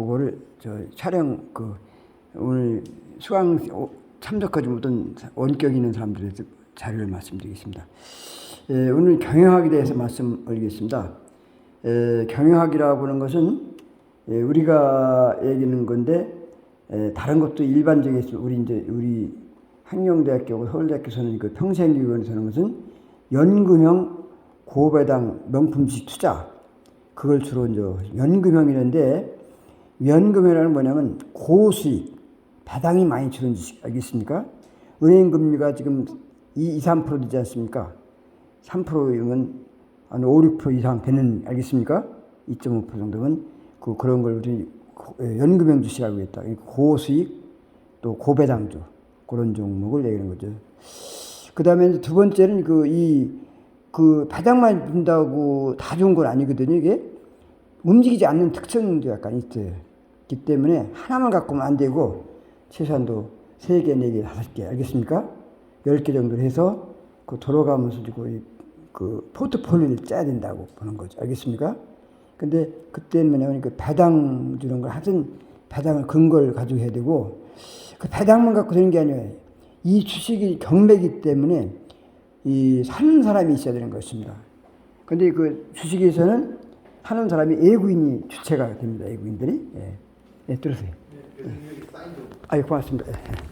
그거를 저 촬영 그 오늘 수강 참석하지 못한 원격 있는 사람들에 서 자료를 말씀드리겠습니다. 예, 오늘 경영학에 대해서 말씀드리겠습니다. 예, 경영학이라고 하는 것은 예, 우리가 얘기하는 건데 예, 다른 것도 일반적인 우리 이제 우리 한경대학교 서울대학교에서는 그 평생교육원에서 하는 것은 연금형 고배당 명품 주식 투자 그걸 주로 이제 연금형이라는데 연금형이라는 뭐냐면 고수익 배당이 많이 주는 주식 알겠습니까? 은행 금리가 지금 2, 3% 되지 않습니까? 3%이면 한 5, 6% 이상 되는 알겠습니까? 2.5% 정도면 그 그런 걸 우리 고- 예, 연금형 주식이라고 했다. 고수익 또 고배당주 그런 종목을 얘기하는 거죠. 그 다음에 두 번째는 그 이그 배당만 준다고 다 좋은 건 아니거든요. 이게 움직이지 않는 특성도 약간 있어요. 기 때문에 하나만 갖고는 안 되고 최소한도 세 개, 네 개, 다섯 개 알겠습니까? 열 개 정도 해서 그 돌아가면서 이- 그 포트폴리오를 짜야 된다고 보는 거죠. 알겠습니까? 근데 그때는 뭐냐면 그 배당 주는 걸 하여튼 배당을 근거를 가지고 해야 되고 그 배당만 갖고 되는 게 아니에요. 이 주식이 경매기 때문에 이 사는 사람이 있어야 되는 것입니다. 근데 그 주식에서는 사는 사람이 애구인이 주체가 됩니다. 애구인들이. 예. 예, 들으세요. 네, 좀 아유, 고맙습니다. 예, 예.